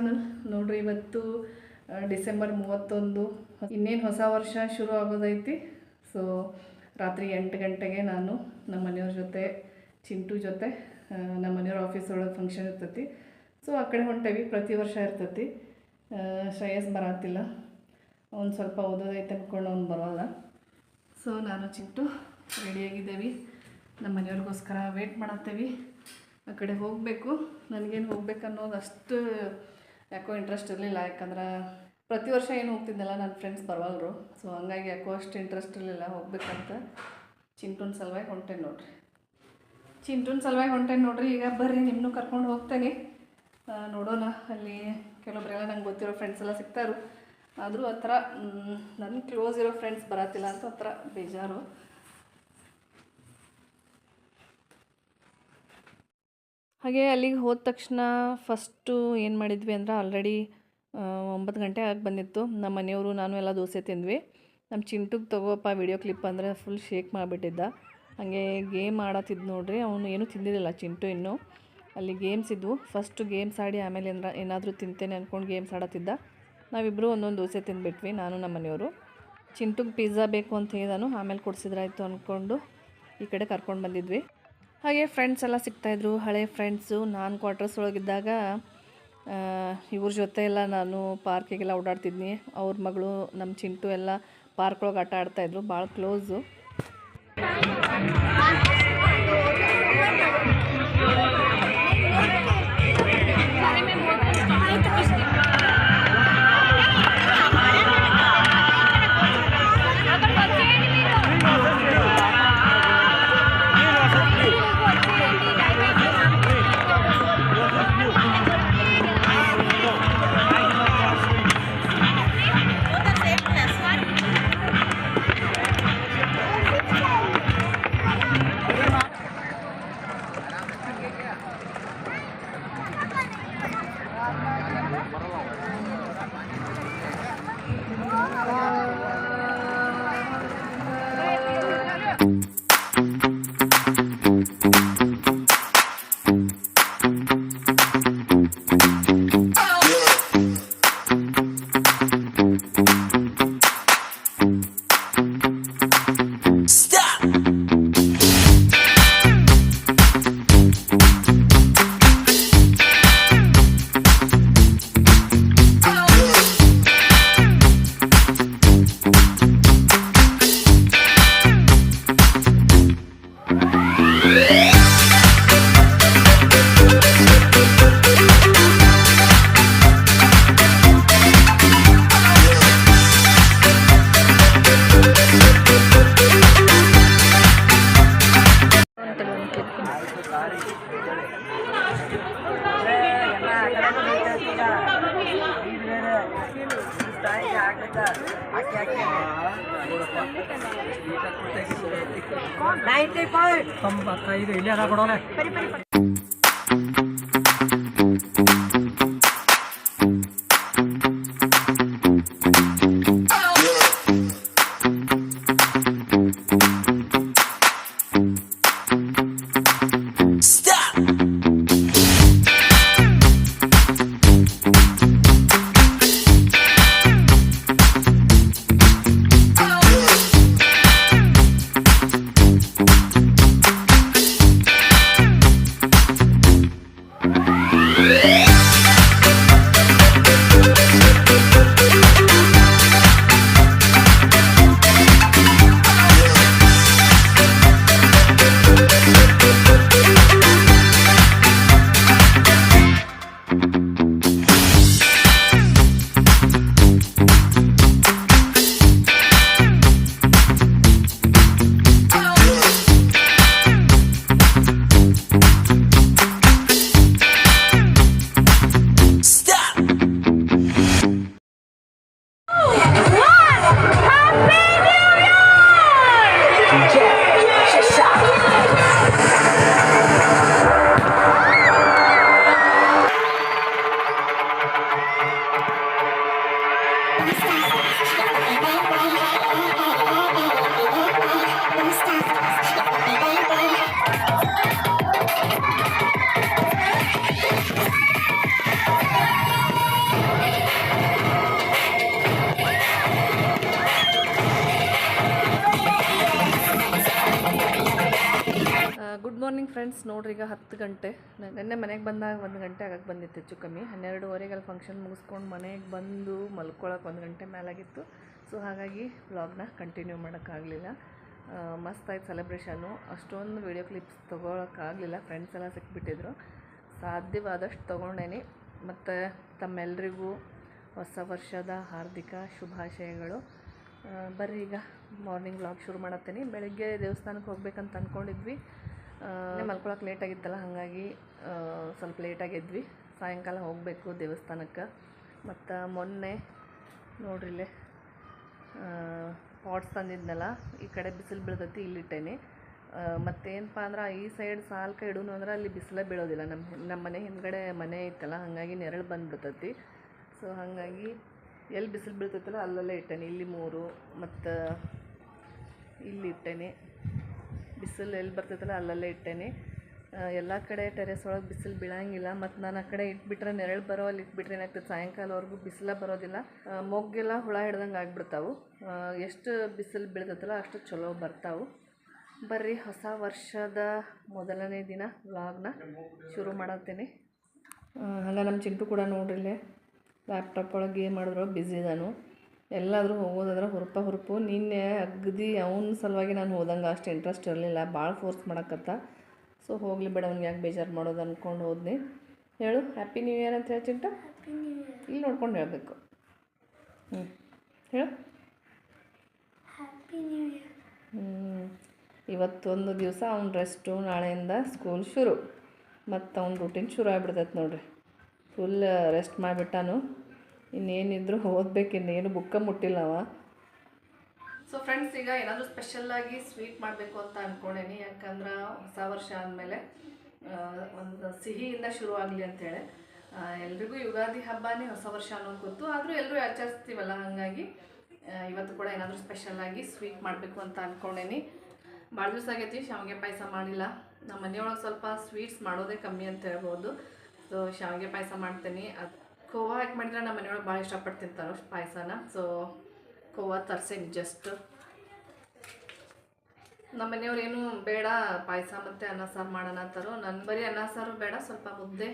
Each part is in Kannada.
ಚಾನಲ್ ನೋಡ್ರಿ ಇವತ್ತು ಡಿಸೆಂಬರ್ ಮೂವತ್ತೊಂದು. ಇನ್ನೇನು ಹೊಸ ವರ್ಷ ಶುರು ಆಗೋದೈತಿ. ಸೊ ರಾತ್ರಿ ಎಂಟು ಗಂಟೆಗೆ ನಾನು ನಮ್ಮ ಮನೆಯವ್ರ ಜೊತೆ, ಚಿಂಟು ಜೊತೆ ನಮ್ಮ ಮನೆಯವ್ರ ಆಫೀಸ್ ಒಳಗೆ ಫಂಕ್ಷನ್ ಇರ್ತೈತಿ. ಸೊ ಆ ಕಡೆ ಹೊಂಟೇವಿ. ಪ್ರತಿ ವರ್ಷ ಇರ್ತೈತಿ. ಶ್ರೇಯಸ್ ಬರತ್ತಿಲ್ಲ ಅವ್ನು ಸ್ವಲ್ಪ ಓದೋದೈತೆ ಅಂದ್ಕೊಂಡು ಅವ್ನು ಬರೋಲ್ಲ. ಸೊ ನಾನು, ಚಿಂಟು ರೆಡಿಯಾಗಿದ್ದೇವೆ ನಮ್ಮ ಮನೆಯವ್ರಿಗೋಸ್ಕರ ವೇಟ್ ಮಾಡತ್ತೇವಿ. ಆ ಕಡೆ ಹೋಗಬೇಕು. ನನಗೇನು ಹೋಗ್ಬೇಕನ್ನೋದು ಅಷ್ಟು ಯಾಕೋ ಇಂಟ್ರೆಸ್ಟ್ ಇರಲಿಲ್ಲ. ಯಾಕಂದ್ರೆ ಪ್ರತಿ ವರ್ಷ ಏನು ಹೋಗ್ತಿದ್ನಲ್ಲ ನನ್ನ ಫ್ರೆಂಡ್ಸ್ ಬರವಲ್ರು ಸೊ ಹಂಗಾಗಿ ಯಾಕೋ ಅಷ್ಟು ಇಂಟ್ರೆಸ್ಟ್ ಇರಲಿಲ್ಲ ಹೋಗ್ಬೇಕಂತ. ಚಿಂಟುನ ಸಲುವಾಗಿ ಹೊಂಟೇನೆ ನೋಡ್ರಿ. ಚಿಂಟುನ ಸಲುವಾಗಿ ಹೊಂಟೇನೆ ನೋಡ್ರಿ. ಈಗ ಬರ್ರಿ ನಿಮ್ಮನ್ನು ಕರ್ಕೊಂಡು ಹೋಗ್ತೇನೆ. ನೋಡೋಣ. ಅಲ್ಲಿ ಕೆಲವೊಬ್ಬರೆಲ್ಲ ನಂಗೆ ಗೊತ್ತಿರೋ ಫ್ರೆಂಡ್ಸ್ ಎಲ್ಲ ಸಿಗ್ತಾರು. ಆದರೂ ಆ ಥರ ನನ್ನ ಕ್ಲೋಸ್ ಇರೋ ಫ್ರೆಂಡ್ಸ್ ಬರತ್ತಿಲ್ಲ ಅಂತ ಆ ಥರ ಬೇಜಾರು. ಹಾಗೆ ಅಲ್ಲಿಗೆ ಹೋದ ತಕ್ಷಣ ಫಸ್ಟು ಏನು ಮಾಡಿದ್ವಿ ಅಂದ್ರೆ ಆಲ್ರೆಡಿ ಒಂಬತ್ತು ಗಂಟೆ ಆಗಿ ಬಂದಿತ್ತು. ನಮ್ಮ ಮನೆಯವರು, ನಾನು ಎಲ್ಲ ದೋಸೆ ತಿಂದ್ವಿ. ನಮ್ಮ ಚಿಂಟುಗೆ ತಗೋಪ್ಪ ವಿಡಿಯೋ ಕ್ಲಿಪ್ ಅಂದರೆ ಫುಲ್ ಶೇಕ್ ಮಾಡಿಬಿಟ್ಟಿದ್ದ. ಹಾಗೆ ಗೇಮ್ ಆಡತ್ತಿದ್ದು ನೋಡ್ರಿ, ಅವನು ಏನೂ ತಿಂದಿರಲಿಲ್ಲ ಚಿಂಟು ಇನ್ನೂ. ಅಲ್ಲಿ ಗೇಮ್ಸ್ ಇದ್ವು. ಫಸ್ಟು ಗೇಮ್ಸ್ ಆಡಿ ಆಮೇಲೆ ಏನಾರ, ಏನಾದರೂ ತಿಂತೇನೆ ಅಂದ್ಕೊಂಡು ಗೇಮ್ಸ್ ಆಡತ್ತಿದ್ದ. ನಾವಿಬ್ಬರು ಒಂದೊಂದು ದೋಸೆ ತಿಂದುಬಿಟ್ವಿ, ನಾನು ನಮ್ಮ ಮನೆಯವರು. ಚಿಂಟುಗೆ ಪಿಜ್ಜಾ ಬೇಕು ಅಂತ ಹೇಳಿದನು, ಆಮೇಲೆ ಕೊಡಿಸಿದ್ರಾಯ್ತು ಅಂದ್ಕೊಂಡು ಈ ಕಡೆ ಕರ್ಕೊಂಡು ಬಂದಿದ್ವಿ. ಹಾಗೆ ಫ್ರೆಂಡ್ಸ್ ಎಲ್ಲ ಸಿಗ್ತಾಯಿದ್ರು ಹಳೆ ಫ್ರೆಂಡ್ಸು ನಾನು ಕ್ವಾರ್ಟರ್ಸ್ ಒಳಗಿದ್ದಾಗ ಇವ್ರ ಜೊತೆ ಎಲ್ಲ ನಾನು ಪಾರ್ಕಿಗೆಲ್ಲ ಓಡಾಡ್ತಿದ್ನಿ. ಅವ್ರ ಮಗಳು ನಮ್ಮ ಚಿಂಟು ಎಲ್ಲ ಪಾರ್ಕ್ ಒಳಗೆ ಆಟ ಆಡ್ತಾಯಿದ್ರು ಭಾಳ ಕ್ಲೋಸು ಕಂಬಕ್ಕ ಇದು ಇಲ್ಲೇ ಅದ ಫ್ರೆಂಡ್ಸ್ ನೋಡ್ರಿ ಈಗ ಹತ್ತು ಗಂಟೆ. ನೆನ್ನೆ ಮನೆಗೆ ಬಂದಾಗ ಒಂದು ಗಂಟೆ ಆಗಕ್ಕೆ ಬಂದಿತ್ತು ಹೆಚ್ಚು ಕಮ್ಮಿ. ಹನ್ನೆರಡುವರೆಗೆ ಅಲ್ಲಿ ಫಂಕ್ಷನ್ ಮುಗಿಸ್ಕೊಂಡು ಮನೆಗೆ ಬಂದು ಮಲ್ಕೊಳಕ್ಕೆ ಒಂದು ಗಂಟೆ ಮೇಲಾಗಿತ್ತು ಸೊ ಹಾಗಾಗಿ ವ್ಲಾಗ್ನ ಕಂಟಿನ್ಯೂ ಮಾಡೋಕ್ಕಾಗಲಿಲ್ಲ. ಮಸ್ತ್ ಆಯ್ತು ಸೆಲೆಬ್ರೇಷನ್ನು ಅಷ್ಟೊಂದು ವೀಡಿಯೋ ಕ್ಲಿಪ್ಸ್ ತೊಗೊಳಕ್ಕಾಗಲಿಲ್ಲ. ಫ್ರೆಂಡ್ಸ್ ಎಲ್ಲ ಸಿಕ್ಬಿಟ್ಟಿದ್ರು. ಸಾಧ್ಯವಾದಷ್ಟು ತೊಗೊಂಡೇನಿ. ಮತ್ತು ತಮ್ಮೆಲ್ಲರಿಗೂ ಹೊಸ ವರ್ಷದ ಹಾರ್ದಿಕ ಶುಭಾಶಯಗಳು. ಬರ್ರಿ ಈಗ ಮಾರ್ನಿಂಗ್ ವ್ಲಾಗ್ ಶುರು ಮಾಡತ್ತೀನಿ. ಬೆಳಗ್ಗೆ ದೇವಸ್ಥಾನಕ್ಕೆ ಹೋಗ್ಬೇಕಂತ ಅಂದ್ಕೊಂಡಿದ್ವಿ ಮಲ್ಕೊಳಕ್ಕೆ ಲೇಟ್ ಆಗಿತ್ತಲ್ಲ, ಹಾಗಾಗಿ ಸ್ವಲ್ಪ ಲೇಟಾಗಿ ಎದ್ವಿ. ಸಾಯಂಕಾಲ ಹೋಗಬೇಕು ದೇವಸ್ಥಾನಕ್ಕೆ. ಮತ್ತು ಮೊನ್ನೆ ನೋಡ್ರಿಲ್ಲೇ ಪಾಟ್ಸ್ ತಂದಿದ್ನಲ್ಲ, ಈ ಕಡೆ ಬಿಸಿಲು ಬೀಳ್ತೈತಿ ಇಲ್ಲಿಟ್ಟೇನೆ ಮತ್ತೇನಪ್ಪ ಅಂದ್ರೆ, ಈ ಸೈಡ್ ಸಾಲ್ಕ ಇಡೂನು ಅಂದ್ರೆ, ಅಲ್ಲಿ ಬಿಸಿಲೇ ಬೀಳೋದಿಲ್ಲ. ನಮ್ಮ ನಮ್ಮ ಮನೆ ಹಿಂದ್ಗಡೆ ಮನೆ ಐತಲ್ಲ, ಹಾಗಾಗಿ ನೆರಳು ಬಂದ್ಬಿಡ್ತೈತಿ. ಸೊ ಹಾಗಾಗಿ ಎಲ್ಲಿ ಬಿಸಿಲು ಬೀಳ್ತೈತಲ್ಲ, ಅಲ್ಲಲ್ಲೇ ಇಟ್ಟೇನೆ. ಇಲ್ಲಿ ಮೂರು, ಮತ್ತು ಇಲ್ಲಿ ಇಟ್ಟೇನೆ. ಬಿಸಿಲು ಎಲ್ಲಿ ಬರ್ತೈತಲ್ಲ, ಅಲ್ಲಲ್ಲೇ ಇಟ್ಟೇನೆ. ಎಲ್ಲ ಕಡೆ ಟೆರೆಸ್ ಒಳಗೆ ಬಿಸಿಲು ಬೀಳಂಗಿಲ್ಲ, ಮತ್ತು ನಾನು ಆ ಕಡೆ ಇಟ್ಬಿಟ್ರೆ ನೆರಳು ಬರೋ ಅಲ್ಲಿ ಇಟ್ಬಿಟ್ರೆ ಏನಾಗ್ತದೆ, ಸಾಯಂಕಾಲವರೆಗೂ ಬಿಸಿಲ ಬರೋದಿಲ್ಲ. ಮೊಗ್ಗೆಲ್ಲ ಹುಳ ಹಿಡ್ದಂಗೆ ಆಗ್ಬಿಡ್ತಾವು. ಎಷ್ಟು ಬಿಸಿಲು ಬೀಳ್ತೈತಲ್ಲ, ಅಷ್ಟು ಚಲೋ ಬರ್ತಾವೆ. ಬರ್ರಿ, ಹೊಸ ವರ್ಷದ ಮೊದಲನೇ ದಿನ ವ್ಲಾಗ್ನ ಶುರು ಮಾಡತ್ತೀನಿ. ಹಂಗೆ ನಮ್ಮ ಚಿಂಟು ಕೂಡ ನೋಡ್ರಿಲ್ಲೇ ಲ್ಯಾಪ್ಟಾಪ್ ಒಳಗೆ ಏನು ಮಾಡಿದ್ರು ಬಿಝಿ ಇದಾನು. ಎಲ್ಲಾದರೂ ಹೋಗೋದಾದ್ರೆ ಹುರುಪ ಹುರುಪು. ನಿನ್ನೆ ಅಗದಿ ಅವನ ಸಲುವಾಗಿ ನಾನು ಹೋದಂಗೆ ಅಷ್ಟು ಇಂಟ್ರೆಸ್ಟ್ ಇರಲಿಲ್ಲ. ಭಾಳ ಫೋರ್ಸ್ ಮಾಡಕತ್ತ. ಸೊ ಹೋಗಲಿ ಬೇಡ ಅವ್ನಿಗೆ ಯಾಕೆ ಬೇಜಾರು ಮಾಡೋದು ಅಂದ್ಕೊಂಡು ಹೋದ್ನಿ. ಹೇಳು ಹ್ಯಾಪಿ ನ್ಯೂ ಇಯರ್ ಅಂತ ಹೇಳಿ ಚಿಂಟು? ಇಲ್ಲಿ ನೋಡ್ಕೊಂಡು ಹೇಳಬೇಕು. ಹ್ಞೂ ಹೇಳು. ಹ್ಞೂ ಇವತ್ತೊಂದು ದಿವಸ ಅವ್ನ ರೆಸ್ಟು ನಾಳೆಯಿಂದ ಸ್ಕೂಲ್ ಶುರು. ಮತ್ತು ಅವ್ನ ರೂಟೀನ್ ಶುರು ಆಗಿಬಿಡ್ತೈತೆ ನೋಡ್ರಿ. ಫುಲ್ ರೆಸ್ಟ್ ಮಾಡಿಬಿಟ್ಟಾನು. ಇನ್ನೇನಿದ್ರು ಓದ್ಬೇಕು, ಇನ್ನೇನು ಬುಕ್ಕ ಮುಟ್ಟಿಲ್ಲವ. ಸೊ ಫ್ರೆಂಡ್ಸ್ ಈಗ ಏನಾದರೂ ಸ್ಪೆಷಲ್ಲಾಗಿ ಸ್ವೀಟ್ ಮಾಡಬೇಕು ಅಂತ ಅಂದ್ಕೊಂಡೇನಿ ಯಾಕಂದ್ರೆ ಹೊಸ ವರ್ಷ ಆದಮೇಲೆ ಒಂದು ಸಿಹಿಯಿಂದ ಶುರು ಆಗಲಿ ಅಂತೇಳಿ. ಎಲ್ರಿಗೂ ಯುಗಾದಿ ಹಬ್ಬನೇ ಹೊಸ ವರ್ಷ ಅನ್ನೋದು ಗೊತ್ತು. ಆದರೂ ಎಲ್ಲರೂ ಆಚರಿಸ್ತೀವಲ್ಲ, ಹಾಗಾಗಿ ಇವತ್ತು ಕೂಡ ಏನಾದರೂ ಸ್ಪೆಷಲ್ಲಾಗಿ ಸ್ವೀಟ್ ಮಾಡಬೇಕು ಅಂತ ಅಂದ್ಕೊಂಡೇನಿ ಭಾಳ ದಿವಸ ಆಗೈತಿ ಶಾವಿಗೆ ಪಾಯಸ ಮಾಡಿಲ್ಲ. ನಮ್ಮ ಮನೆಯೊಳಗೆ ಸ್ವಲ್ಪ ಸ್ವೀಟ್ಸ್ ಮಾಡೋದೇ ಕಮ್ಮಿ ಅಂತ ಹೇಳ್ಬೋದು. ಸೊ ಶಾವಿಗೆ ಪಾಯಸ ಮಾಡ್ತೀನಿ. ಅದು ಖೋವಾ ಹಾಕಿ ಮಾಡಿದ್ರೆ? ನಮ್ಮ ಮನೆಯೊಳಗೆ ಭಾಳ ಇಷ್ಟಪಟ್ಟು ತಿಂತಾರೆ ಪಾಯಸನ. ಸೊ ಖೋವಾ ತರ್ಸೇನಿ ಜಸ್ಟ್ ನಮ್ಮ ಮನೆಯವ್ರು ಏನು ಬೇಡ, ಪಾಯಸ ಮತ್ತು ಅನ್ನ ಸಾರು ಮಾಡೋಣ ಅಂತಾರೋ ನನ್ನ ಬರೀ ಅನ್ನ ಸಾರು ಬೇಡ, ಸ್ವಲ್ಪ ಮುದ್ದೆ,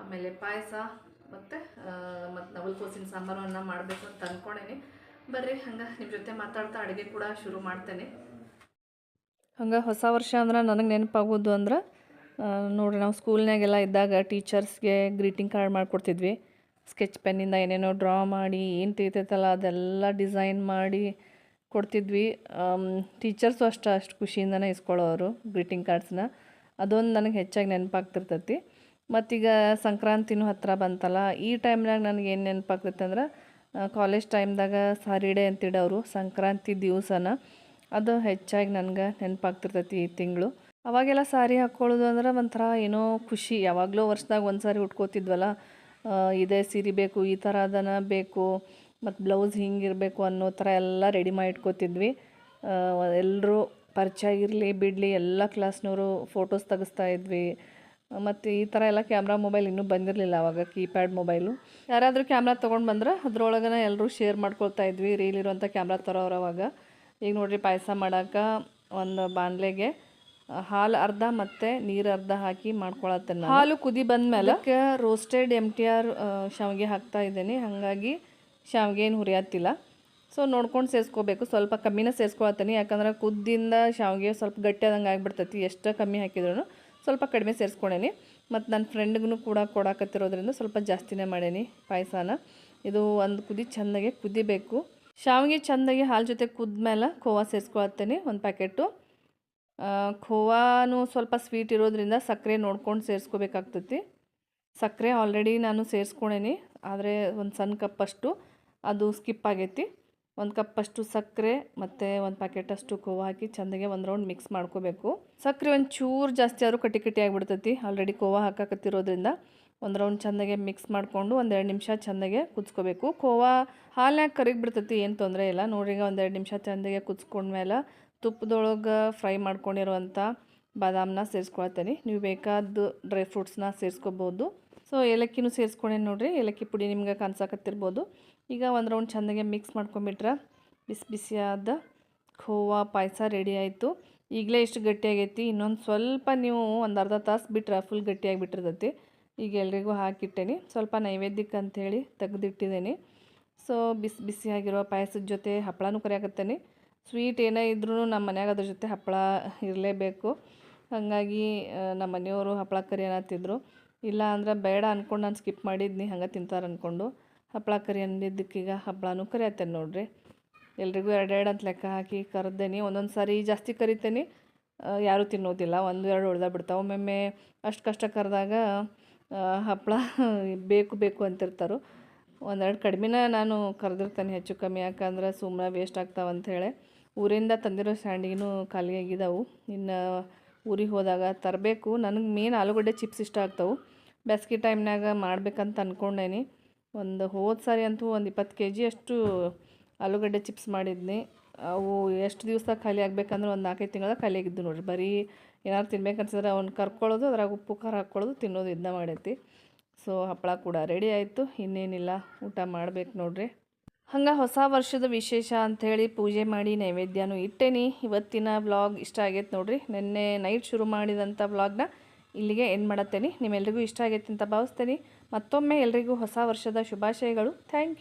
ಆಮೇಲೆ ಪಾಯಸ ಮತ್ತು ಮತ್ತು ನವಲ್ ಕೋಸಿನ ಸಾಂಬಾರು ಅನ್ನ ಮಾಡಬೇಕು ಅಂತ ಅಂದ್ಕೊಂಡೇನಿ ಬರ್ರಿ, ಹಂಗೆ ನಿಮ್ಮ ಜೊತೆ ಮಾತಾಡ್ತಾ ಅಡುಗೆ ಕೂಡ ಶುರು ಮಾಡ್ತೇನೆ. ಹಂಗೆ ಹೊಸ ವರ್ಷ ಅಂದ್ರೆ ನನಗೆ ನೆನಪಾಗೋದು ಅಂದ್ರೆ ನೋಡ್ರಿ, ನಾವು ಸ್ಕೂಲ್ನಾಗೆಲ್ಲ ಇದ್ದಾಗ ಟೀಚರ್ಸ್ಗೆ ಗ್ರೀಟಿಂಗ್ ಕಾರ್ಡ್ ಮಾಡಿಕೊಡ್ತಿದ್ವಿ. ಸ್ಕೆಚ್ ಪೆನ್ನಿಂದ ಏನೇನೋ ಡ್ರಾ ಮಾಡಿ, ಏನು ತಿಳಿತೈತಲ್ಲ ಅದೆಲ್ಲ ಡಿಸೈನ್ ಮಾಡಿ ಕೊಡ್ತಿದ್ವಿ. ಟೀಚರ್ಸು ಅಷ್ಟು ಅಷ್ಟು ಖುಷಿಯಿಂದನೇ ಇಸ್ಕೊಳ್ಳೋರು ಗ್ರೀಟಿಂಗ್ ಕಾರ್ಡ್ಸ್ನ. ಅದೊಂದು ನನಗೆ ಹೆಚ್ಚಾಗಿ ನೆನಪಾಗ್ತಿರ್ತೈತಿ. ಮತ್ತೀಗ ಸಂಕ್ರಾಂತಿನೂ ಹತ್ತಿರ ಬಂತಲ್ಲ, ಈ ಟೈಮ್ನಾಗ ನನಗೆ ಏನು ನೆನಪಾಗ್ತೈತೆ ಅಂದ್ರೆ ಕಾಲೇಜ್ ಟೈಮ್ದಾಗ ಸಾರಿ ಡೇ ಅಂತಿಡೋರು, ಸಂಕ್ರಾಂತಿ ದಿವಸನ. ಅದು ಹೆಚ್ಚಾಗಿ ನನಗೆ ನೆನಪಾಗ್ತಿರ್ತೈತಿ ಈ ತಿಂಗಳು. ಅವಾಗೆಲ್ಲ ಸಾರಿ ಹಾಕ್ಕೊಳ್ಳೋದು ಅಂದ್ರೆ ಒಂಥರ ಏನೋ ಖುಷಿ. ಯಾವಾಗಲೂ ವರ್ಷದಾಗ ಒಂದು ಸಾರಿ ಉಟ್ಕೋತಿದ್ವಲ್ಲ ಇದೇ ಸೀರೆ ಬೇಕು, ಈ ಥರ ಅದನ್ನು ಬೇಕು, ಮತ್ತು ಬ್ಲೌಸ್ ಹಿಂಗಿರಬೇಕು ಅನ್ನೋ ಥರ ಎಲ್ಲ ರೆಡಿ ಮಾಡಿ ಇಟ್ಕೋತಿದ್ವಿ. ಎಲ್ಲರೂ ಪರಿಚಯ ಇರಲಿ ಬಿಡಲಿ, ಎಲ್ಲ ಕ್ಲಾಸ್ನವರು ಫೋಟೋಸ್ ತೆಗಿಸ್ತಾ ಇದ್ವಿ. ಮತ್ತು ಈ ಥರ ಎಲ್ಲ ಕ್ಯಾಮ್ರಾ ಮೊಬೈಲ್ ಇನ್ನೂ ಬಂದಿರಲಿಲ್ಲ ಅವಾಗ ಕೀಪ್ಯಾಡ್ ಮೊಬೈಲು ಯಾರಾದರೂ ಕ್ಯಾಮ್ರಾ ತೊಗೊಂಡು ಬಂದ್ರೆ ಅದರೊಳಗನ ಎಲ್ಲರೂ ಶೇರ್ ಮಾಡ್ಕೊಳ್ತಾ ಇದ್ವಿ ರೀಲ್ ಇರುವಂಥ ಕ್ಯಾಮ್ರಾ ತರೋರು ಅವಾಗ. ಈಗ ನೋಡಿರಿ ಪಾಯಸ ಮಾಡೋಕೆ ಒಂದು ಬಾಣಲೆಗೆ ಹಾಲು ಅರ್ಧ ಮತ್ತು ನೀರು ಅರ್ಧ ಹಾಕಿ ಮಾಡ್ಕೊಳತ್ತೆ ಹಾಲು ಕುದಿ ಬಂದಮೇಲೆ? ಅದಕ್ಕೆ ರೋಸ್ಟೆಡ್ ಎಂ ಟಿ ಆರ್ ಶಾವಿಗೆ ಹಾಕ್ತಾ ಇದ್ದೀನಿ. ಹಾಗಾಗಿ ಶಾವಿಗೆ ಏನು ಹುರಿಯತ್ತಿಲ್ಲ. ಸೊ ನೋಡ್ಕೊಂಡು ಸೇರಿಸ್ಕೋಬೇಕು ಸ್ವಲ್ಪ ಕಮ್ಮಿನ ಸೇರಿಸ್ಕೊಳತ್ತೀನಿ ಯಾಕಂದ್ರೆ ಕುದ್ದಿಂದ ಶಾವಿಗೆ ಸ್ವಲ್ಪ ಗಟ್ಟಿ ಆದಂಗೆ ಆಗಿಬಿಡ್ತೈತಿ. ಎಷ್ಟು ಕಮ್ಮಿ ಹಾಕಿದ್ರು ಸ್ವಲ್ಪ ಕಡಿಮೆ ಸೇರಿಸ್ಕೊಂಡೇನಿ ಮತ್ತು ನನ್ನ ಫ್ರೆಂಡ್ಗೂ ಕೂಡ ಕೊಡಾಕತ್ತಿರೋದ್ರಿಂದ ಸ್ವಲ್ಪ ಜಾಸ್ತಿನೇ ಮಾಡೇನಿ ಪಾಯಸನ. ಇದು ಒಂದು ಕುದಿ ಚೆಂದಾಗೆ ಕುದಿಬೇಕು. ಶಾವಿಗೆ ಚೆಂದಾಗಿ ಹಾಲು ಜೊತೆ ಕುದ್ಮೇಲೆ ಖೋವಾ ಸೇರಿಸ್ಕೊಳತ್ತೇನೆ. ಒಂದು ಪ್ಯಾಕೆಟು. ಖೋವಾನು ಸ್ವಲ್ಪ ಸ್ವೀಟ್ ಇರೋದ್ರಿಂದ ಸಕ್ಕರೆ ನೋಡ್ಕೊಂಡು ಸೇರಿಸ್ಕೋಬೇಕಾಗ್ತೈತಿ. ಸಕ್ಕರೆ ಆಲ್ರೆಡಿ ನಾನು ಸೇರಿಸ್ಕೊಂಡೇನಿ ಆದರೆ ಒಂದು ಸಣ್ಣ ಕಪ್ಪಷ್ಟು ಅದು ಸ್ಕಿಪ್ ಆಗೈತಿ. ಒಂದು ಕಪ್ಪಷ್ಟು ಸಕ್ಕರೆ, ಮತ್ತು ಒಂದು ಪ್ಯಾಕೆಟಷ್ಟು ಖೋವಾ ಹಾಕಿ ಚೆಂದಾಗೆ ಒಂದು ರೌಂಡ್ ಮಿಕ್ಸ್ ಮಾಡ್ಕೋಬೇಕು. ಸಕ್ಕರೆ ಒಂದು ಚೂರು ಜಾಸ್ತಿ ಆದರೂ ಕಟ್ಟಿ ಕಟ್ಟಿ ಆಗಿಬಿಡ್ತೈತಿ ಆಲ್ರೆಡಿ ಖೋವಾ ಹಾಕಾಕತ್ತಿರೋದ್ರಿಂದ. ಒಂದು ರೌಂಡ್ ಚೆಂದಾಗೆ ಮಿಕ್ಸ್ ಮಾಡಿಕೊಂಡು ಒಂದೆರಡು ನಿಮಿಷ ಚೆಂದಾಗೆ ಕುದಿಸ್ಕೋಬೇಕು. ಖೋವಾ ಹಾಲ್ನಾಗ ಕರಗಿ ಬಿಡ್ತೈತಿ ಏನು ತೊಂದರೆ ಇಲ್ಲ. ನೋಡ್ರಿ ಈಗ ಒಂದೆರಡು ನಿಮಿಷ ಚೆಂದಾಗೆ ಕುದಿಸ್ಕೊಂಡ್ಮೇಲೆ ತುಪ್ಪದೊಳಗೆ ಫ್ರೈ ಮಾಡ್ಕೊಂಡಿರುವಂಥ ಬಾದಾಮನ್ನ ಸೇರಿಸ್ಕೊಳ್ತೇನೆ. ನೀವು ಬೇಕಾದ ಡ್ರೈ ಫ್ರೂಟ್ಸ್ನ ಸೇರಿಸ್ಕೋಬೋದು. ಸೊ ಏಲಕ್ಕಿನೂ ಸೇರಿಸ್ಕೊಂಡೇನು ನೋಡಿರಿ. ಏಲಕ್ಕಿ ಪುಡಿ ನಿಮ್ಗೆ ಕನ್ಸಾಕತ್ತಿರ್ಬೋದು. ಈಗ ಒಂದು ರೌಂಡ್ ಚೆಂದಾಗೆ ಮಿಕ್ಸ್ ಮಾಡ್ಕೊಂಬಿಟ್ರೆ ಬಿಸಿ ಬಿಸಿಯಾದ ಖೋವಾ ಪಾಯಸ ರೆಡಿ ಆಯಿತು. ಈಗಲೇ ಇಷ್ಟು ಗಟ್ಟಿಯಾಗೈತಿ. ಇನ್ನೊಂದು ಸ್ವಲ್ಪ ನೀವು ಒಂದು ಅರ್ಧ ತಾಸು ಬಿಟ್ರೆ ಫುಲ್ ಗಟ್ಟಿಯಾಗಿ ಬಿಟ್ಟಿರ್ತೈತಿ ಈಗ ಎಲ್ರಿಗೂ ಹಾಕಿಟ್ಟೇನಿ. ಸ್ವಲ್ಪ ನೈವೇದ್ಯಕ್ಕೆ ಅಂಥೇಳಿ ತೆಗೆದಿಟ್ಟಿದ್ದೀನಿ. ಸೊ ಬಿಸಿ ಬಿಸಿಯಾಗಿರೋ ಪಾಯಸದ ಜೊತೆ ಹಪ್ಪಳನೂ ಕರಿಯಾಕತ್ತೇನೆ. ಸ್ವೀಟ್ ಏನೇ ಇದ್ರೂ ನಮ್ಮ ಮನ್ಯಾಗ ಅದ್ರ ಜೊತೆ ಹಪ್ಪಳ ಇರಲೇಬೇಕು. ಹಾಗಾಗಿ ನಮ್ಮ ಮನೆಯವರು ಹಪ್ಪಳ ಕರಿ ಅನ್ನತ್ತಿದ್ರು. ಇಲ್ಲ ಅಂದ್ರೆ ಬೇಡ ಅಂದ್ಕೊಂಡು ನಾನು ಸ್ಕಿಪ್ ಮಾಡಿದ್ನಿ ಹಂಗೆ ತಿಂತಾರೆ ಅಂದ್ಕೊಂಡು ಹಪ್ಪಳ ಕರಿ ಅಂದಿದ್ದಕ್ಕೀಗ ಹಪ್ಪಳನೂ ಕರಿಯತ್ತೇನೆ ನೋಡ್ರಿ. ಎಲ್ರಿಗೂ ಎರಡೆರಡು ಅಂತ ಲೆಕ್ಕ ಹಾಕಿ ಕರೆದೇನಿ. ಒಂದೊಂದು ಸಾರಿ ಜಾಸ್ತಿ ಕರಿತೇನೆ. ಯಾರೂ ತಿನ್ನೋದಿಲ್ಲ. ಒಂದು, ಎರಡು ಉಳ್ದ ಬಿಡ್ತಾವೆ. ಒಮ್ಮೊಮ್ಮೆ ಅಷ್ಟು ಕಷ್ಟ ಕರೆದಾಗ ಹಪ್ಪಳ ಬೇಕು ಬೇಕು ಅಂತಿರ್ತಾರೆ. ಒಂದೆರಡು ಕಡಿಮೆನ ನಾನು ಕರೆದಿರ್ತೇನೆ ಹೆಚ್ಚು ಕಮ್ಮಿ. ಯಾಕಂದ್ರೆ ಸುಮ್ಮನೆ ವೇಸ್ಟ್ ಆಗ್ತಾವೆ ಅಂಥೇಳಿ ಊರಿಂದ ತಂದಿರೋ ಸ್ಯಾಂಡಿಗೂ ಖಾಲಿ ಆಗಿದಾವು. ಇನ್ನು ಊರಿಗೆ ಹೋದಾಗ ತರಬೇಕು. ನನಗೆ ಮೇನ್ ಆಲೂಗಡ್ಡೆ ಚಿಪ್ಸ್ ಇಷ್ಟ ಆಗ್ತಾವೆ. ಬೇಸಿಗೆ ಟೈಮ್ನಾಗ ಮಾಡ್ಬೇಕಂತ ಅಂದ್ಕೊಂಡೇನಿ ಒಂದು ಹೋದ ಸಾರಿ ಅಂತೂ ಒಂದು ಇಪ್ಪತ್ತು ಕೆ ಜಿ ಅಷ್ಟು ಆಲೂಗಡ್ಡೆ ಚಿಪ್ಸ್ ಮಾಡಿದ್ನಿ. ಅವು ಎಷ್ಟು ದಿವಸ ಖಾಲಿ ಆಗಬೇಕಂದ್ರೆ ಒಂದು ನಾಲ್ಕೈದು ತಿಂಗಳ ಖಾಲಿ ಆಗಿದ್ದು ನೋಡ್ರಿ. ಬರೀ ಏನಾದ್ರು ತಿನ್ಬೇಕು ಅನ್ಸಿದ್ರೆ ಅವ್ನು ಕರ್ಕೊಳ್ಳೋದು, ಅದ್ರಾಗ ಉಪ್ಪು ಖಾರ ಹಾಕ್ಕೊಳ್ಳೋದು ತಿನ್ನೋದು ಇದನ್ನ ಮಾಡೈತಿ. ಸೊ ಹಪ್ಪಳ ಕೂಡ ರೆಡಿ ಆಯಿತು. ಇನ್ನೇನಿಲ್ಲ, ಊಟ ಮಾಡ್ಬೇಕು ನೋಡ್ರಿ. ಹಂಗೆ ಹೊಸ ವರ್ಷದ ವಿಶೇಷ ಅಂಥೇಳಿ ಪೂಜೆ ಮಾಡಿ ನೈವೇದ್ಯನೂ ಇಟ್ಟೇನಿ. ಇವತ್ತಿನ ಬ್ಲಾಗ್ ಇಷ್ಟ ಆಗೈತೆ ನೋಡ್ರಿ. ನಿನ್ನೆ ನೈಟ್ ಶುರು ಮಾಡಿದಂಥ ಬ್ಲಾಗ್ನ ಇಲ್ಲಿಗೆ ಏನು ಮಾಡತ್ತೇನೆ. ನಿಮ್ಮೆಲ್ರಿಗೂ ಇಷ್ಟ ಆಗೈತೆ ಅಂತ ಭಾವಿಸ್ತೇನೆ. ಮತ್ತೊಮ್ಮೆ ಎಲ್ರಿಗೂ ಹೊಸ ವರ್ಷದ ಶುಭಾಶಯಗಳು. Thank you